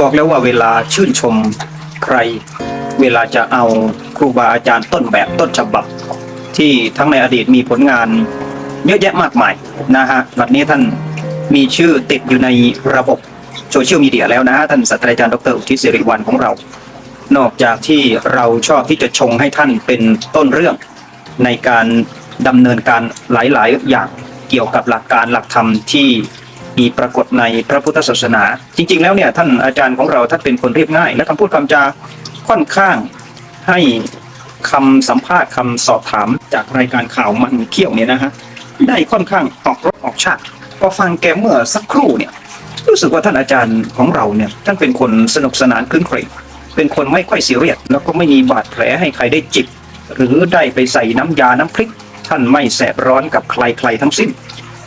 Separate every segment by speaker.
Speaker 1: บอกแล้วว่าเวลาชื่นชมใคร เวลาจะเอาครูบาอาจารย์ต้นแบบต้นฉบับ ที่ทั้งในอดีตมีผลงานเยอะแยะมากมายนะฮะบัดนี้ท่านมีชื่อติดอยู่ในระบบโซเชียลมีเดียแล้วนะฮะท่านศาสตราจารย์ดรอุทิศสิริวัลของเรา นอกจากที่เราชอบที่จะชงให้ท่านเป็นต้นเรื่องในการดำเนินการหลาย ๆ อย่างเกี่ยวกับหลักการหลักธรรมที่ มีปรากฏในพระพุทธศาสนา จริง ๆ แล้วเนี่ยท่านอาจารย์ของเราท่านเป็นคนเรียบง่าย และคำพูดคำจาค่อนข้างให้คำสัมภาษณ์คำสอบถามจากรายการข่าวมันเขี้ยวเนี่ยนะฮะได้ค่อนข้างออกรสออกชาติพอฟังแกเมื่อสักครู่เนี่ยรู้สึกว่าท่านอาจารย์ของเราเนี่ยท่านเป็นคนสนุกสนานคลื้นเครงเป็นคนไม่ค่อยซีเรียสแล้วก็ไม่มีบาดแผลให้ใครได้จิบหรือได้ไปใส่น้ำยาน้ำพริก ท่านไม่แสบร้อนกับใครๆทั้งสิ้น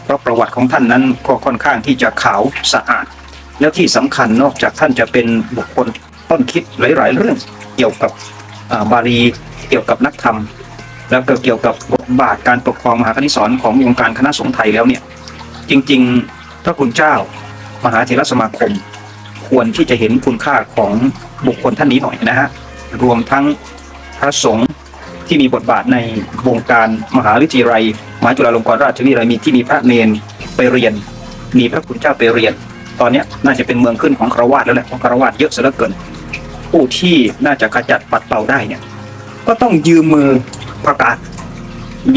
Speaker 1: เพราะประวัติของท่านนั้นก็ค่อนข้างที่จะขาวสะอาด แล้วที่สำคัญนอกจากท่านจะเป็นบุคคลต้นคิดหลาย ๆ เรื่องเกี่ยวกับบาลีเกี่ยวกับนักธรรม แล้วก็เกี่ยวกับบทบาทการปกครองมหาคณิสอนของวงการคณะสงฆ์ไทยแล้วเนี่ยจริงๆพระคุณเจ้ามหาเถรสมาคม ควรที่จะเห็นคุณค่าของบุคคลท่านนี้หน่อยนะฮะรวมทั้งพระสงฆ์ ที่มีบทบาทในวงการมหาวิทยาลัยมหาจุฬาลงกรณราชวิทยาลัยมีที่มีพระเนนไปเรียน มีพระคุณเจ้าไปเรียน ตอนนี้น่าจะเป็นเมืองขึ้นของคารวาสแล้วแหละเพราะคารวาสเยอะเสียเหลือเกิน ผู้ที่น่าจะขจัดปัดเป่าได้เนี่ย ก็ต้องยืมมือประกาศ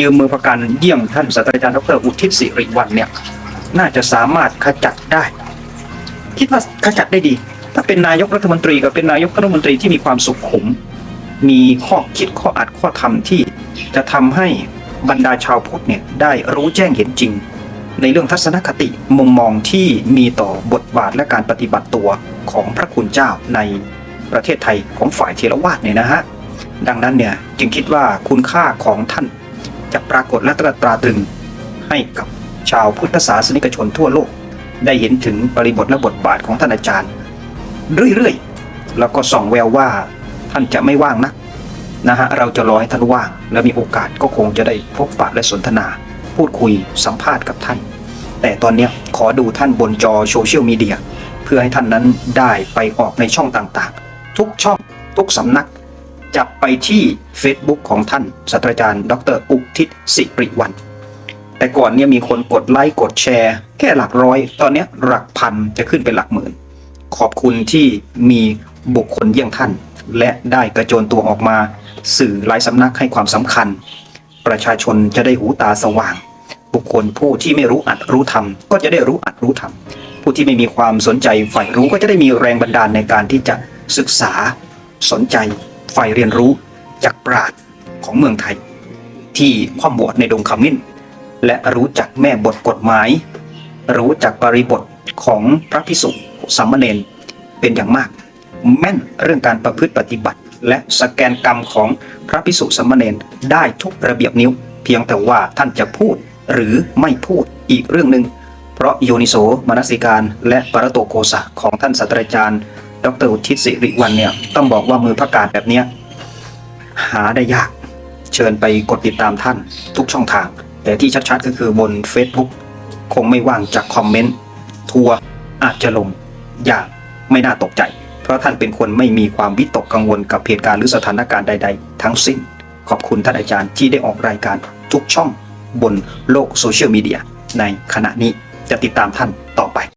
Speaker 1: ยืมมือประกันเยี่ยมท่านศาสตราจารย์ดรอุทิศสิริวัลเนี่ย น่าจะสามารถขจัดได้ คิดว่าขจัดได้ดี ถ้าเป็นนายกรัฐมนตรีกับเป็นนายกรัฐมนตรีที่มีความสุขุม มีข้อคิดข้ออัดข้อธรรมที่จะทำให้บรรดาชาวพุทธเนี่ยได้รู้แจ้งเห็นจริง ในเรื่องทัศนคติมุมมองที่มีต่อบทบาทและการปฏิบัติตัวของพระคุณเจ้าในประเทศไทยของฝ่ายเทรวาสเนี่ยนะฮะดังนั้นเนี่ยจึงคิดว่าคุณค่าของท่านจะปรากฏและตราตราตรึงให้กับชาวพุทธศาสนิกชนทั่วโลก ได้เห็นถึงบริบทและบทบาทของท่านอาจารย์ เรื่อยๆ แล้วก็ส่องแววว่า ท่านจะไม่ว่างนักนะฮะเราจะรอให้ท่านว่าง แล้วมีโอกาสก็คงจะได้พบปะและสนทนา พูดคุยสัมภาษณ์กับท่าน แต่ตอนนี้ขอดูท่านบนจอโซเชียลมีเดียเพื่อให้ท่านนั้นได้ไปออกในช่องต่างๆ ทุกช่องทุกสำนักจับไปที่ Facebook ของท่านศาสตราจารย์ ดรอุทิศสิริวัลแต่ก่อนเนี่ยมีคนกดไลค์กดแชร์ แค่หลักร้อย ตอนนี้หลักพันจะขึ้นเป็นหลักหมื่น ขอบคุณที่มีบุคคลเยี่ยงท่าน และได้กระโจนตัวออกมา สื่อหลายสำนักให้ความสำคัญ ประชาชนจะได้หูตาสว่าง บุคคลผู้ที่ไม่รู้อัดรู้ทำก็จะได้รู้อัดรู้ทำผู้ที่ไม่มีความสนใจใฝ่รู้ก็จะได้มีแรงบันดาลในการที่จะศึกษา สนใจใฝ่เรียนรู้จากปราชญ์ของเมืองไทย ที่ข้อมบวชในดงขมิ้น และรู้จักแม่บทกฎหมาย รู้จักบริบทของพระพิสุสามเณรเป็นอย่างมาก แม่นเรื่องการประพฤติปฏิบัติ และสแกนกรรมของพระพิสุสามเณรได้ทุกระเบียบนิ้ว เพียงแต่ว่าท่านจะพูดหรือไม่พูดอีกเรื่องหนึ่งเพราะโยนิโสมนสิการ และปรโตโกสะของท่านศาสตราจารย์ ดรอุทิศสิริวัลเนี่ยต้องบอกว่ามือพระการแบบเนี้ยหาได้ยาก เชิญไปกดติดตามท่านทุกช่องทาง แต่ที่ชัดๆก็คือบน Facebook คงไม่ว่างจากคอมเมนต์ทัวร์อาจจะลงอย่างไม่น่าตกใจ เพราะท่านเป็นคนไม่มีความวิตกกังวลกับเหตุการณ์หรือสถานการณ์ใด ๆ ทั้งสิ้น ขอบคุณท่านอาจารย์ที่ได้ออกรายการทุกช่องบนโลกโซเชียลมีเดียในขณะนี้จะติดตามท่านต่อ